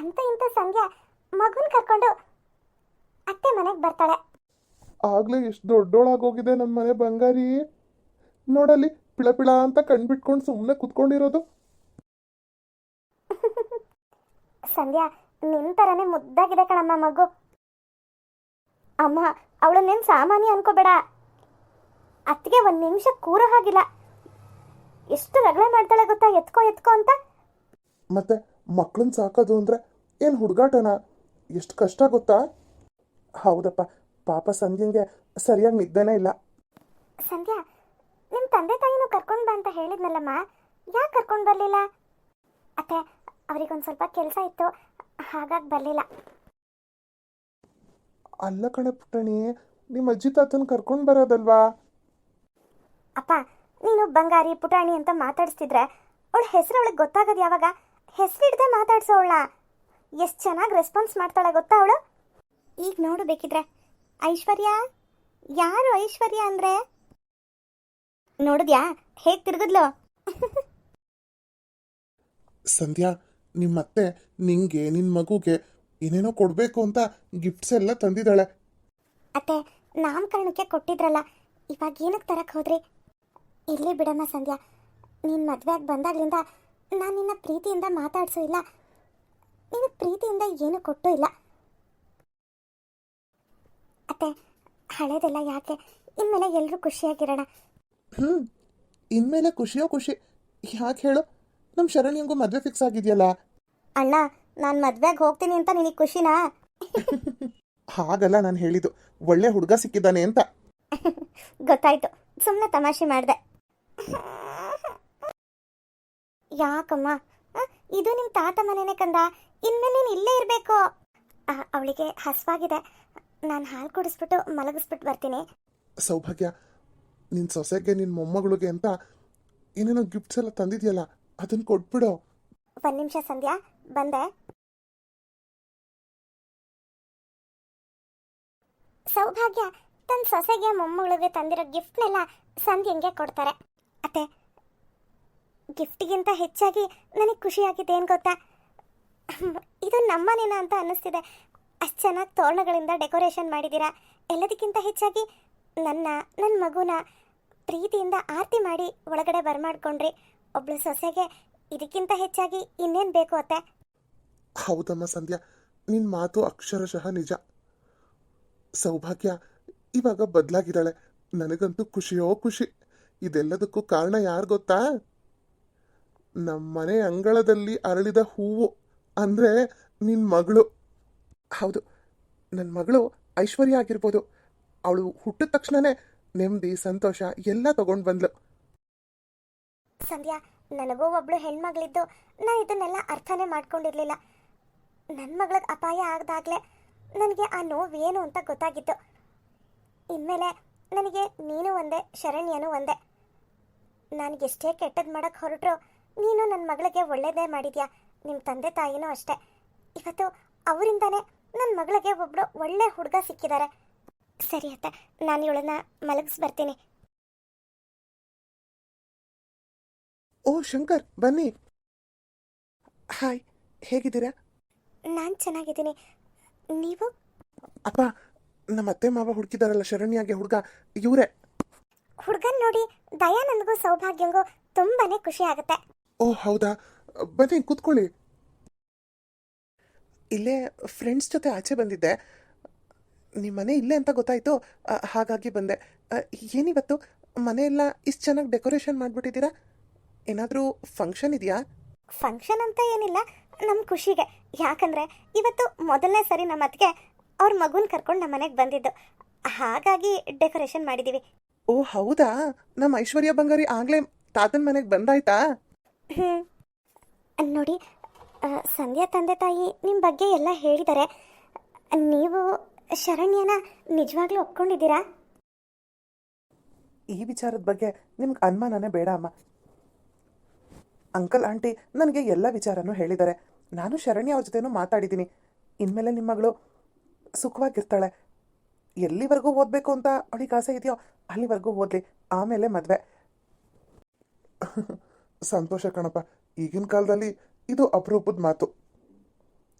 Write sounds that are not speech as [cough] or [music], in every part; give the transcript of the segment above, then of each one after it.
ಅಂತ ಇಂಥ ಸಂಧ್ಯಾ ಮಗುನ್ ಕರ್ಕೊಂಡು ಅತ್ತೆ ಮನೆಗೆ ಬರ್ತಾಳೆ. ಆಗ್ಲೇ ಎಷ್ಟು ದೊಡ್ಡೋಳಾಗೋಗಿದೆ ನಮ್ಮ ಮನೆ ಬಂಗಾರಿ. ನೋಡಲ್ಲಿ ಪಿಳ ಅಂತ ಕಣ್ಬಿಟ್ಕೊಂಡು ಸುಮ್ಮನೆ ಕುತ್ಕೊಂಡಿರೋದು. [laughs] ಸಂಧ್ಯಾ ನಿನ್ ತರನೇ ಮುದ್ದಾಗಿದೆ ಕಣಮ್ಮ ಮಗು. ಅಮ್ಮ ಅವಳು ನಿನ್ ಸಾಮಾನ್ಯ ಅನ್ಕೋಬೇಡ. ಅತ್ತಿಗೆ ಒಂದ್ ನಿಮಿಷ ಕೂರೋ ಹಾಗಿಲ್ಲ. ಎಷ್ಟು ರಗಳೆ ಮಾಡ್ತಾಳೆ ಗೊತ್ತಾ ಎತ್ಕೋ ಎತ್ಕೋ ಅಂತ. ಮತ್ತೆ ಮಕ್ಕಳನ್ನ ಸಾಕೋದು ಅಂದರೆ ಏನು ಹುಡುಗಾಟನ? ಎಷ್ಟು ಕಷ್ಟ ಗೊತ್ತಾ? ಹೌದಪ್ಪ ಪಾಪ ಸಂಧ್ಯಂಗೆ ಸರಿಯಾಗಿ ನಿದ್ದೆನೇ ಇಲ್ಲ. ಸಂಧ್ಯಾ ನಿಮ್ಮ ತಂದೆ ತಾಯಿನೂ ಕರ್ಕೊಂಡು ಬಾ ಅಂತ ಹೇಳಿದ್ನಲ್ಲಮ್ಮ. ಯಾಕೆ ಕರ್ಕೊಂಡು ಬರಲಿಲ್ಲ? ಅತ್ತೆ ಅವ್ರಿಗೊಂದು ಸ್ವಲ್ಪ ಕೆಲಸ ಇತ್ತು. ಹಾಗಾಗಿ ಬರಲಿಲ್ಲ. ಅಲ್ಲ ಕಣೆ ಪುಟ್ಟಣಿ ನಿಮ್ಮ ಅಜ್ಜಿ ತಾತನ ಕರ್ಕೊಂಡು ಬರೋದಲ್ವಾ? ಅಪ್ಪ ನೀನು ಬಂಗಾರಿ ಪುಟಾಣಿ ಅಂತ ಮಾತಾಡಿಸ್ತಿದ್ರೆ ಅವಳ ಹೆಸರು ಅವಳಿಗೆ ಗೊತ್ತಾಗೋದು ಯಾವಾಗ? ಹೆಸರಿಡ್ದೆ ಮಾತಾಡ್ಸೋ ಅವಳ. ಎಷ್ಟು ಚೆನ್ನಾಗಿ ರೆಸ್ಪಾನ್ಸ್ ಮಾಡ್ತಾಳೆ ಗೊತ್ತಾ ಅವಳು? ಈಗ ನೋಡು ಬೇಕಿದ್ರೆ. ಐಶ್ವರ್ಯ? ಯಾರು ಐಶ್ವರ್ಯ ಅಂದ್ರೆ? ನೋಡಿದ್ಯಾ? ಹೇಗೆ ತಿರುಗಿದ್ಲು? ಸಂಧ್ಯಾ ನಿಮ್ಮತ್ತೆ ನಿಂಗೆ ನಿನ್ ಮಗುಗೆ ಏನೇನೋ ಕೊಡ್ಬೇಕು ಅಂತ ಗಿಫ್ಟ್ಸ್ ಎಲ್ಲ ತಂದಿದ್ದಾಳೆ. ಅತ್ತೆ ನಾಮಕರಣಕ್ಕೆ ಕೊಟ್ಟಿದ್ರಲ್ಲ ಇವಾಗ ಏನಕ್ಕೆ ತರಕ್ ಹೋದ್ರಿ? ಇರ್ಲಿ ಬಿಡಮ್ಮ ಸಂಧ್ಯಾ ನಿಮ್ಮ ಮದುವೆಗೆ ಬಂದಾಗ್ಲಿಂದ ನಾನು ನಿನ್ನ ಪ್ರೀತಿಯಿಂದ ಮಾತಾಡ್ಸೋ ಇಲ್ಲ ನಿನ್ನ ಪ್ರೀತಿಯಿಂದ ಏನು ಕೊಟ್ಟೂ ಇಲ್ಲ. ಅತ್ತೆ ಹಳೇದೆಲ್ಲ ಯಾಕೆ? ಇನ್ಮೇಲೆ ಎಲ್ಲರೂ ಖುಷಿಯಾಗಿರೋಣ. ಹ್ಞೂ ಇನ್ಮೇಲೆ ಖುಷಿಯೋ ಖುಷಿ. ಯಾಕೆ ಹೇಳು? ನಮ್ ಶರಣ್ಯಂಗೂ ಮದ್ವೆ ಫಿಕ್ಸ್ ಆಗಿದೆಯಲ್ಲ? ಅಣ್ಣ ನಾನು ಮದ್ವೆಗೆ ಹೋಗ್ತೀನಿ ಅಂತ ನಿನಗೆ ಖುಷಿನಾ? ಹಾಗಲ್ಲ ನಾನು ಹೇಳಿದ್ದು. ಒಳ್ಳೆ ಹುಡುಗ ಸಿಕ್ಕಿದ್ದಾನೆ ಅಂತ. ಗೊತ್ತಾಯ್ತು. ಸುಮ್ಮನೆ ತಮಾಷೆ ಮಾಡಿದೆ. ಯಾಕಮ್ಮ? ಇದು ನಿಮ್ಮ ತಾತ ಮನೆನೇ ಕಂದ. ಇನ್ಮೇಲೆ ನೀನು ಇಲ್ಲೇ ಇರಬೇಕು. ಅವಳಿಗೆ ಹಸವಾಗಿದೆ. ನಾನು ಹಾಲು ಕುಡಿಸ್ಬಿಟ್ಟು ಮಲಗಿಸ್ಬಿಟ್ಟು ಬರ್ತೀನಿ. ಸೌಭಾಗ್ಯ ನಿನ್ನ ಸೊಸೆಗೆ ನಿನ್ನ ಮೊಮ್ಮಗಳಿಗೆ ಅಂತ ಏನೇನೋ ಗಿಫ್ಟ್ಸ್ ಎಲ್ಲ ತಂದಿದ್ಯಲ್ಲ ಅದನ್ನು ಕೊಟ್ಬಿಡು. ಒಂದು ನಿಮಿಷ ಸಂಧ್ಯಾ ಬಂದೆ. ಸೌಭಾಗ್ಯ ತನ್ನ ಸೊಸೆಗೆ ಮೊಮ್ಮಗಳಿಗೆ ತಂದಿರೋ ಗಿಫ್ಟ್ನೆಲ್ಲ ಸಂಧ್ಯಂಗೆ ಕೊಡ್ತಾರೆ. ಅತ್ತೆ ಗಿಫ್ಟಿಗಿಂತ ಹೆಚ್ಚಾಗಿ ನನಗೆ ಖುಷಿಯಾಗಿದೆ ಏನು ಗೊತ್ತಾ? ಇದು ನಮ್ಮನೇನ ಅಂತ ಅನ್ನಿಸ್ತಿದೆ. ಅಷ್ಟು ಚೆನ್ನಾಗಿ ತೋರಣಗಳಿಂದ ಡೆಕೋರೇಷನ್ ಮಾಡಿದ್ದೀರಾ ಎಲ್ಲದಕ್ಕಿಂತ ಹೆಚ್ಚಾಗಿ ನನ್ನ ನನ್ನ ಮಗುನ ಪ್ರೀತಿಯಿಂದ ಆರತಿ ಮಾಡಿ ಒಳಗಡೆ ಬರ್ಮಾಡ್ಕೊಂಡ್ರಿ. ಒಬ್ಳು ಸೊಸೆಗೆ ಇದಕ್ಕಿಂತ ಹೆಚ್ಚಾಗಿ ಇನ್ನೇನು ಬೇಕು ಅತ್ತೆ? ಹೌದಮ್ಮ ಸಂಧ್ಯಾ ನಿನ್ನ ಮಾತು ಅಕ್ಷರಶಃ ನಿಜ. ಸೌಭಾಗ್ಯ ಇವಾಗ ಬದಲಾಗಿದ್ದಾಳೆ. ನನಗಂತೂ ಖುಷಿಯೋ ಖುಷಿ. ಇದೆಲ್ಲದಕ್ಕೂ ಕಾರಣ ಯಾರು ಗೊತ್ತಾ? ನಮ್ಮ ಮನೆ ಅಂಗಳದಲ್ಲಿ ಅರಳಿದ ಹೂವು ಅಂದರೆ ನಿನ್ನ ಮಗಳು. ಹೌದು ನನ್ನ ಮಗಳು ಐಶ್ವರ್ಯ ಆಗಿರ್ಬೋದು. ಅವಳು ಹುಟ್ಟಿದ ತಕ್ಷಣನೇ ನೆಮ್ಮದಿ, ಸಂತೋಷ ಎಲ್ಲ ತಗೊಂಡು ಬಂದ್ಲು. ಸಂಧ್ಯಾ, ನನಗೂ ಒಬ್ಳು ಹೆಣ್ಮಗಳಿದ್ದು ನಾನು ಇದನ್ನೆಲ್ಲ ಅರ್ಥನೇ ಮಾಡ್ಕೊಂಡಿರ್ಲಿಲ್ಲ. ನನ್ನ ಮಗಳಿಗೆ ಅಪಾಯ ಆಗದಾಗಲೇ ನನಗೆ ಆ ನೋವು ಏನು ಅಂತ ಗೊತ್ತಾಗಿತ್ತು. ಇನ್ಮೇಲೆ ನನಗೆ ನೀನು ಒಂದೇ, ಶರಣ್ಯನು ಒಂದೇ. ನನಗೆಷ್ಟೇ ಕೆಟ್ಟದ್ದು ಮಾಡೋಕ್ಕೆ ಹೊರಟ್ರು ನೀನು ನನ್ನ ಮಗಳಿಗೆ ಒಳ್ಳೇದೇ ಮಾಡಿದ್ಯಾ? ನಿಮ್ಮ ತಂದೆ ತಾಯಿನೂ ಅಷ್ಟೇ. ಇವತ್ತು ಅವರಿಂದನೇ ನನ್ನ ಮಗಳಿಗೆ ಒಬ್ಬಳು ಒಳ್ಳೆ ಹುಡುಗ ಸಿಕ್ಕಿದ್ದಾರೆ ಸರಿ ಅತ್ತ ನಾನು ಇವಳನ್ನ ಮಲಗಿಸ್ಬರ್ತೀನಿ. ಓ ಶಂಕರ್ ಬನ್ನಿ. ಹಾಯ್ ಹೇಗಿದ್ದೀರಾ? ನಾನು ಚೆನ್ನಾಗಿದ್ದೀನಿ. ನೀವು? ಅಪ್ಪ ನಮ್ಮ ಅತ್ತೆ ಮಾವ ಹುಡುಕಿದಾರಲ್ಲ ಶರಣ್ಯಾಗೆ ಹುಡುಗ ಇವರೇ. ಹುಡುಗನ್ ನೋಡಿ ದಯಾನಂದ್ಗೂ ಸೌಭಾಗ್ಯಂಗೂ ತುಂಬಾನೇ ಖುಷಿ ಆಗುತ್ತೆ. ಓ ಹೌದಾ? ಬನ್ನಿ ಕೂತ್ಕೊಳ್ಳಿ. ಇಲ್ಲೇ ಫ್ರೆಂಡ್ಸ್ ಜೊತೆ ಆಚೆ ಬಂದಿದ್ದೆ. ನಿಮ್ಮ ಮನೆ ಇಲ್ಲೇ ಅಂತ ಗೊತ್ತಾಯ್ತು. ಹಾಗಾಗಿ ಬಂದೆ. ಏನಿವತ್ತು? ಮನೆಯೆಲ್ಲ ಇಷ್ಟು ಚೆನ್ನಾಗಿ ಡೆಕೋರೇಷನ್ ಮಾಡಿಬಿಟ್ಟಿದ್ದೀರಾ? ಏನಾದರೂ ಫಂಕ್ಷನ್ ಇದೆಯಾ? ಫಂಕ್ಷನ್ ಅಂತ ಏನಿಲ್ಲ. ನಮ್ಮ ಖುಷಿಗೆ. ಯಾಕಂದ್ರೆ ಇವತ್ತು ಮೊದಲನೇ ಸರಿ ನಮ್ಮ ಅತ್ತಿಗೆ ಅವ್ರ ಮಗುನ ಕರ್ಕೊಂಡು ನಮ್ಮ ಮನೆಗೆ ಬಂದಿದ್ದು. ಹಾಗಾಗಿ ಡೆಕೋರೇಷನ್ ಮಾಡಿದ್ದೀವಿ ಓ ಹೌದಾ? ನಮ್ಮ ಐಶ್ವರ್ಯ ಬಂಗಾರಿ ಆಗಲೇ ತಾತನ ಮನೆಗೆ ಬಂದಾಯ್ತಾ? ನೋಡಿ ಸಂಧ್ಯಾ ತಂದೆ ತಾಯಿ ನಿಮ್ಮ ಬಗ್ಗೆ ಎಲ್ಲ ಹೇಳಿದ್ದಾರೆ ನೀವು ಶರಣ್ಯನ ನಿಜವಾಗ್ಲೂ ಒಪ್ಕೊಂಡಿದ್ದೀರಾ? ಈ ವಿಚಾರದ ಬಗ್ಗೆ ನಿಮ್ಗೆ ಅನುಮಾನನೇ ಬೇಡ ಅಮ್ಮ. ಅಂಕಲ್, ಆಂಟಿ ನನಗೆ ಎಲ್ಲ ವಿಚಾರನೂ ಹೇಳಿದ್ದಾರೆ ನಾನು ಶರಣ್ಯ ಅವ್ರ ಜೊತೆನೂ ಮಾತಾಡಿದ್ದೀನಿ. ಇನ್ಮೇಲೆ ನಿಮ್ಮ ಮಗಳು ಸುಖವಾಗಿರ್ತಾಳೆ. ಎಲ್ಲಿವರೆಗೂ ಓದಬೇಕು ಅಂತ ಅವಳಿಗೆ ಆಸೆ ಇದೆಯೋ ಅಲ್ಲಿವರೆಗೂ ಓದಲಿ. ಆಮೇಲೆ ಮದುವೆ. ಸಂತೋಷ ಕಣಪ್ಪ. ಈಗಿನ ಕಾಲದಲ್ಲಿ ಇದು ಅಪರೂಪದ ಮಾತು.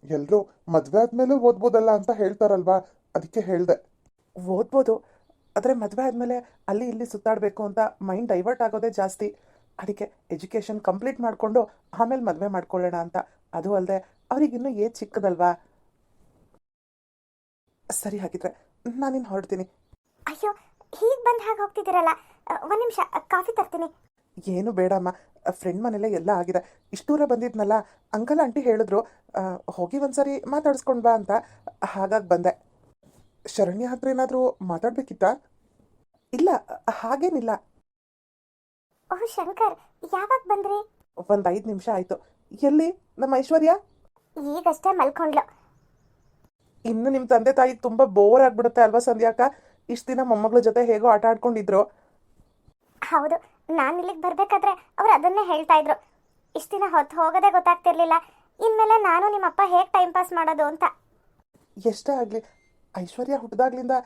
ಎಲ್ಲರೂ ಮದುವೆ ಆದ್ಮೇಲೆ ಓದ್ಬೋದಲ್ಲ ಅಂತ ಹೇಳ್ತಾರಲ್ವಾ? ಅದಕ್ಕೆ ಹೇಳ್ದೆ. ಓದ್ಬೋದು. ಆದರೆ ಮದುವೆ ಆದಮೇಲೆ ಅಲ್ಲಿ ಇಲ್ಲಿ ಸುತ್ತಾಡಬೇಕು ಅಂತ ಮೈಂಡ್ ಡೈವರ್ಟ್ ಆಗೋದೇ ಜಾಸ್ತಿ. ಅದಕ್ಕೆ ಎಜುಕೇಷನ್ ಕಂಪ್ಲೀಟ್ ಮಾಡಿಕೊಂಡು ಆಮೇಲೆ ಮದುವೆ ಮಾಡ್ಕೊಳ್ಳೋಣ ಅಂತ. ಅದು ಅಲ್ಲದೆ ಅವ್ರಿಗಿನ್ನೂ ಏ ಚಿಕ್ಕದಲ್ವಾ? ಸರಿ ಹಾಗಿದ್ರೆ ನಾನಿನ್ನು ಹೊರಡ್ತೀನಿ. ಅಯ್ಯೋ ಹೀಗೆ ಬಂದು ಹಾಗೆ ಹೋಗ್ತಿದ್ದೀರಲ್ಲ. ಒಂದು ನಿಮಿಷ ಕಾಫಿ ತರ್ತೀನಿ. ಏನು ಬೇಡಮ್ಮ. ಫ್ರೆಂಡ್ ಮನೇಲೆ ಎಲ್ಲ ಆಗಿದೆ. ಇಷ್ಟು ದೂರ ಬಂದಿದ್ನಲ್ಲ ಅಂಕಲ್ ಆಂಟಿ ಹೇಳಿದ್ರು ಹೋಗಿ ಒಂದ್ಸರಿ ಮಾತಾಡಿಸ್ಕೊಂಡು ಬಾ ಅಂತ ಹಾಗಾಗಿ ಬಂದೆ. ಶರಣ್ಯ ಹತ್ರ ಏನಾದರೂ ಮಾತಾಡ್ಬೇಕಿತ್ತ? ಇಲ್ಲ ಹಾಗೇನಿಲ್ಲ. ಓ ಶಂಕರ್ ಯಾವಾಗ ಬಂದ್ರಿ? ಒಂದು ಐದು ನಿಮಿಷ ಆಯಿತು. ಎಲ್ಲಿ ನಮ್ಮ ಐಶ್ವರ್ಯ? ಈಗಷ್ಟೇ ಮಲ್ಕೊಂಡ್ಲು. ಇನ್ನು ನಿಮ್ಮ ತಂದೆ ತಾಯಿ ತುಂಬ ಬೋರ್ ಆಗ್ಬಿಡುತ್ತೆ ಅಲ್ವಾ ಸಂಧ್ಯಾಕ ಇಷ್ಟು ದಿನ ಮೊಮ್ಮಗಳ ಜೊತೆ ಹೇಗೋ ಆಟ ಆಡ್ಕೊಂಡಿದ್ರು. ಹೌದು ನಾನು ಇಲ್ಲಿಗೆ ಬರಬೇಕಾದ್ರೆ ಅವ್ರು ಅದನ್ನೇ ಹೇಳ್ತಾ ಇದ್ರು. ಇಷ್ಟು ದಿನ ಹೊತ್ತು ಹೋಗೋದೆ ಗೊತ್ತಾಗ್ತಿರ್ಲಿಲ್ಲ. ಇನ್ಮೇಲೆ ನಾನು ನಿಮ್ಮಪ್ಪ ಹೇಗೆ ಟೈಮ್ ಪಾಸ್ ಮಾಡೋದು ಅಂತ. ಎಷ್ಟೇ ಆಗಲಿ, ಐಶ್ವರ್ಯ ಹುಟ್ಟಿದಾಗ್ಲಿಂದ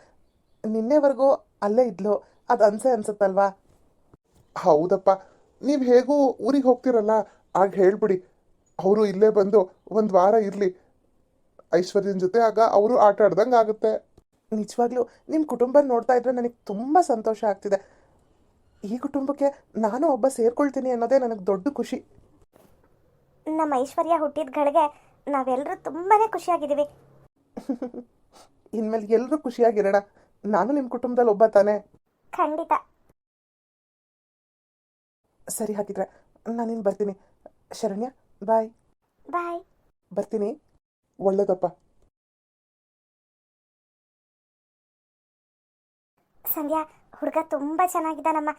ನಿನ್ನೆವರೆಗೂ ಅಲ್ಲೇ ಇದ್ಲು. ಅದು ಅನ್ಸೆ ಅನ್ಸುತ್ತಲ್ವಾ? ಹೌದಪ್ಪ, ನೀವು ಹೇಗೂ ಊರಿಗೆ ಹೋಗ್ತಿರಲ್ಲ, ಆಗ ಹೇಳ್ಬಿಡಿ. ಅವರು ಇಲ್ಲೇ ಬಂದು ಒಂದು ವಾರ ಇರಲಿ. ಐಶ್ವರ್ಯನ ಜೊತೆ ಆಗ ಅವರು ಆಟ ಆಡ್ದಂಗೆ ಆಗುತ್ತೆ. ನಿಜವಾಗ್ಲೂ ನಿಮ್ಮ ಕುಟುಂಬ ನೋಡ್ತಾ ಇದ್ರೆ ನನಗೆ ತುಂಬ ಸಂತೋಷ ಆಗ್ತಿದೆ. ಈ ಕುಟುಂಬಕ್ಕೆ ನಾನು ಒಬ್ಬ ಸೇರ್ಕೊಳ್ತೀನಿ ಅನ್ನೋದೇ ನನಗೆ ದೊಡ್ಡ ಖುಷಿ. ನಮ್ಮ ಐಶ್ವರ್ಯ ಹುಟ್ಟಿದ ಗಳಿಗೆ ನಾವೆಲ್ಲರೂ ತುಂಬಾನೇ ಖುಷಿಯಾಗಿದ್ದೀವಿ. [laughs] ಇನ್ಮೇಲೆ ಎಲ್ಲರೂ ಖುಷಿಯಾಗಿರೋಣ. ನಾನು ನಿಮ್ಮ ಕುಟುಂಬದಲ್ಲಿ ಒಬ್ಬ ತಾನೇ. ಖಂಡಿತ. ಸರಿ ಹಾಗಿದ್ರೆ ನಾನಿನ್ ಬರ್ತೀನಿ. ಶರಣ್ಯ ಬಾಯ್. ಬಾಯ್. ಬರ್ತೀನಿ. ಒಳ್ಳೇದಪ್ಪ. ಸಂಧ್ಯಾ ಹುಡುಗ ತುಂಬ ಚೆನ್ನಾಗಿದ್ದಾನಮ್ಮ.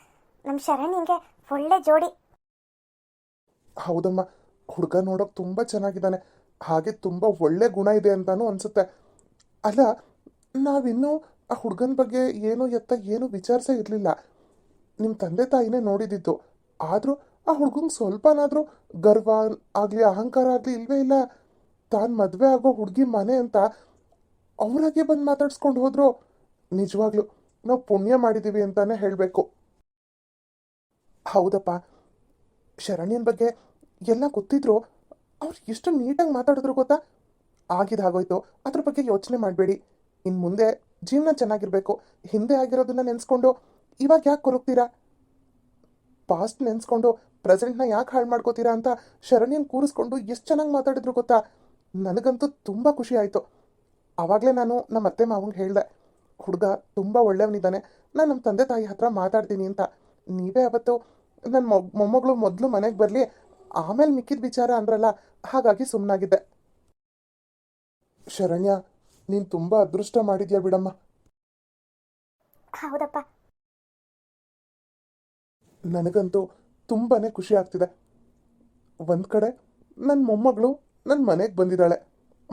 ನಮ್ಮ ಹಿಂಗೆ ಒಳ್ಳೆ ಜೋಡಿ. ಹೌದಮ್ಮ, ಹುಡುಗ ನೋಡೋಕೆ ತುಂಬ ಚೆನ್ನಾಗಿದ್ದಾನೆ. ಹಾಗೆ ತುಂಬ ಒಳ್ಳೆ ಗುಣ ಇದೆ ಅಂತಾನು ಅನ್ಸುತ್ತೆ. ಅಲ್ಲ, ನಾವಿನ್ನೂ ಆ ಹುಡುಗನ ಬಗ್ಗೆ ಏನು ಎತ್ತ ಏನು ವಿಚಾರಿಸೇ ಇರಲಿಲ್ಲ. ನಿಮ್ಮ ತಂದೆ ತಾಯಿನೇ ನೋಡಿದಿದ್ದು. ಆದರೂ ಆ ಹುಡುಗಂಗೆ ಸ್ವಲ್ಪನಾದರೂ ಗರ್ವ ಆಗಲಿ, ಅಹಂಕಾರ ಆಗಲಿ ಇಲ್ವೇ ಇಲ್ಲ. ತಾನು ಮದುವೆ ಆಗೋ ಹುಡುಗಿ ಮನೆ ಅಂತ ಅವರಾಗೆ ಬಂದು ಮಾತಾಡ್ಸ್ಕೊಂಡು ಹೋದ್ರು. ನಿಜವಾಗ್ಲೂ, ನಾವು ಪುಣ್ಯ ಮಾಡಿದ್ದೀವಿ ಅಂತಾನೆ ಹೇಳಬೇಕು. ಹೌದಪ್ಪ. ಶರಣ್ಯನ ಬಗ್ಗೆ ಎಲ್ಲ ಗೊತ್ತಿದ್ರು. ಅವ್ರು ಎಷ್ಟು ನೀಟಾಗಿ ಮಾತಾಡಿದ್ರು ಗೊತ್ತಾ? ಆಗಿದಾಗೋಯ್ತು ಅದ್ರ ಬಗ್ಗೆ ಯೋಚನೆ ಮಾಡಬೇಡಿ. ಇನ್ನು ಮುಂದೆ ಜೀವನ ಚೆನ್ನಾಗಿರ್ಬೇಕು. ಹಿಂದೆ ಆಗಿರೋದನ್ನ ನೆನೆಸ್ಕೊಂಡು ಇವಾಗ ಯಾಕೆ ಕೊರಗ್ತೀರಾ? ಪಾಸ್ಟ್ ನೆನೆಸ್ಕೊಂಡು ಪ್ರೆಸೆಂಟ್ನ ಯಾಕೆ ಹಾಳು ಮಾಡ್ಕೋತೀರಾ ಅಂತ ಶರಣ್ಯನ್ ಕೂರಿಸ್ಕೊಂಡು ಎಷ್ಟು ಚೆನ್ನಾಗಿ ಮಾತಾಡಿದ್ರು ಗೊತ್ತಾ? ನನಗಂತೂ ತುಂಬ ಖುಷಿ ಆಯಿತು. ಆವಾಗಲೇ ನಾನು ನಮ್ಮ ಅತ್ತೆ ಮಾವಂಗೆ ಹೇಳಿದೆ, ಹುಡುಗ ತುಂಬ ಒಳ್ಳೆಯವನಿದ್ದಾನೆ ನಾನು ನಮ್ಮ ತಂದೆ ತಾಯಿ ಹತ್ರ ಮಾತಾಡ್ತೀನಿ ಅಂತ. ನೀವೇ ಅವತ್ತು ನನ್ನ ಮೊಗ್ ಮೊಮ್ಮಗಳು ಮೊದಲು ಮನೆಗೆ ಬರಲಿ ಆಮೇಲೆ ಮಿಕ್ಕಿದ ವಿಚಾರ ಅಂದ್ರಲ್ಲ ಹಾಗಾಗಿ ಸುಮ್ಮನಾಗಿದ್ದೆ ಶರಣ್ಯ ನೀನು ತುಂಬ ಅದೃಷ್ಟ ಮಾಡಿದ್ಯಾ ಬಿಡಮ್ಮ. ಹೌದಪ್ಪ. ನನಗಂತೂ ತುಂಬಾ ಖುಷಿ ಆಗ್ತಿದೆ. ಒಂದು ಕಡೆ ನನ್ನ ಮೊಮ್ಮಗಳು ನನ್ನ ಮನೆಗೆ ಬಂದಿದ್ದಾಳೆ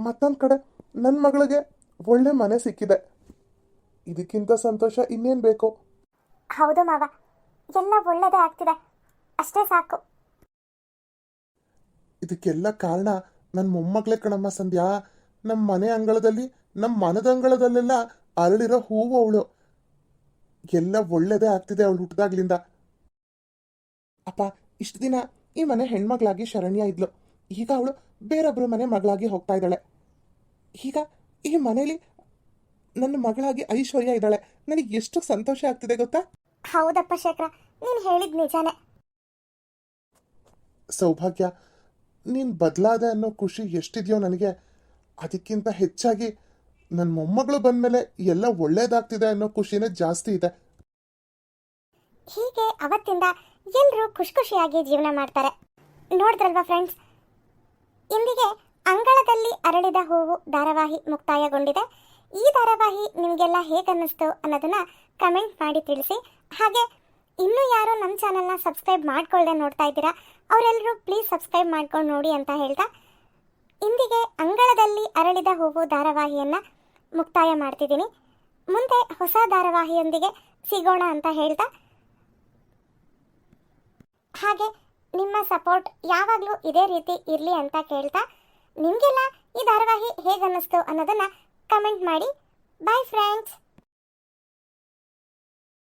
ಮತ್ತೊಂದು ಕಡೆ ನನ್ನ ಮಗಳಿಗೆ ಒಳ್ಳೆ ಮನೆ ಸಿಕ್ಕಿದೆ. ಇದಕ್ಕಿಂತ ಸಂತೋಷ ಇನ್ನೇನು ಬೇಕು? ಹೌದು ಮಾವ. ಎಲ್ಲ ಒಳ್ಳೇದೇ ಆಗ್ತಿದೆ. ಅಷ್ಟೇ ಸಾಕು. ಇದಕ್ಕೆಲ್ಲ ಕಾರಣ ನನ್ನ ಮೊಮ್ಮಗಳೇ ಕಣಮ್ಮ ಸಂಧ್ಯಾ. ನಮ್ಮ ಮನೆ ಅಂಗಳದಲ್ಲಿ ನಮ್ಮ ಮನದ ಅಂಗಳದಲ್ಲೆಲ್ಲ ಅರಳಿರೋ ಹೂವು ಅವಳು. ಎಲ್ಲ ಒಳ್ಳೇದೇ ಆಗ್ತಿದೆ ಅವಳು ಹುಟ್ಟಿದಾಗ್ಲಿಂದ ಅಪ್ಪ ಇಷ್ಟು ದಿನ ಈ ಮನೆ ಹೆಣ್ಮಗಳಾಗಿ ಶರಣ್ಯ ಇದ್ಲು. ಈಗ ಅವಳು ಬೇರೊಬ್ಬರ ಮನೆ ಮಗಳಾಗಿ ಹೋಗ್ತಾ ಇದ್ದಾಳೆ. ಈಗ ಈ ಮನೇಲಿ ನನ್ನ ಮಗಳಾಗಿ ಐಶ್ವರ್ಯ ಇದ್ದಾಳೆ. ನನಗೆ ಎಷ್ಟು ಸಂತೋಷ ಆಗ್ತಿದೆ ಗೊತ್ತಾ? ಹೌದಪ್ಪ ಶೇಖರ. ನೀನು ಹೇಳಿದ ನಿಜಾನೆ. ಸೌಭಾಗ್ಯ ನೀನು ಬದಲಾದೆ ಅನ್ನೋ ಖುಷಿ ಎಷ್ಟಿದೆಯೋ ನನಗೆ ಅದಕ್ಕಿಂತ ಹೆಚ್ಚಾಗಿ ನನ್ನ ಮೊಮ್ಮಗಳು ಬಂದಮೇಲೆ ಎಲ್ಲ ಒಳ್ಳೇದಾಗ್ತಿದೆ ಅನ್ನೋ ಖುಷಿನೇ ಜಾಸ್ತಿ ಇದೆ. ಹೀಗೆ ಅವತ್ತಿಂದ ಎಲ್ಲರೂ ಖುಷಿ ಖುಷಿಯಾಗಿ ಜೀವನ ಮಾಡ್ತಾರೆ. ನೋಡಿದ್ರಲ್ವಾ ಫ್ರೆಂಡ್ಸ್? ಇಂದಿಗೆ ಅಂಗಳದಲ್ಲಿ ಅರಳಿದ ಹೂವು ಧಾರಾವಾಹಿ ಮುಕ್ತಾಯಗೊಂಡಿದೆ. ಈ ಧಾರಾವಾಹಿ ನಿಮಗೆಲ್ಲ ಹೇಗೆ ಅನ್ನಿಸ್ತು ಅನ್ನೋದನ್ನ ಕಮೆಂಟ್ ಮಾಡಿ ತಿಳಿಸಿ. ಹಾಗೆ ಇನ್ನೂ ಯಾರು ನಮ್ಮ ಚಾನಲ್ನ ಸಬ್ಸ್ಕ್ರೈಬ್ ಮಾಡ್ಕೊಳ್ಳದೆ ನೋಡ್ತಾ ಇದ್ದೀರಾ ಅವರೆಲ್ಲರೂ ಪ್ಲೀಸ್ ಸಬ್ಸ್ಕ್ರೈಬ್ ಮಾಡ್ಕೊಂಡು ನೋಡಿ ಅಂತ ಹೇಳ್ತಾ, ಇಂದಿಗೆ ಅಂಗಳದಲ್ಲಿ ಅರಳಿದ ಹೂವು ಧಾರಾವಾಹಿಯನ್ನು ಮುಕ್ತಾಯ ಮಾಡ್ತಿದ್ದೀನಿ. ಮುಂದೆ ಹೊಸ ಧಾರಾವಾಹಿಯೊಂದಿಗೆ ಸಿಗೋಣ ಅಂತ ಹೇಳ್ತಾ, ಹಾಗೆ ನಿಮ್ಮ ಸಪೋರ್ಟ್ ಯಾವಾಗಲೂ ಇದೇ ರೀತಿ ಇರಲಿ ಅಂತ ಕೇಳ್ತಾ, ನಿಮಗೆಲ್ಲ ಈ ಧಾರಾವಾಹಿ ಹೇಗನ್ನಿಸ್ತು ಅನ್ನೋದನ್ನು ಕಮೆಂಟ್ ಮಾಡಿ. Bye friends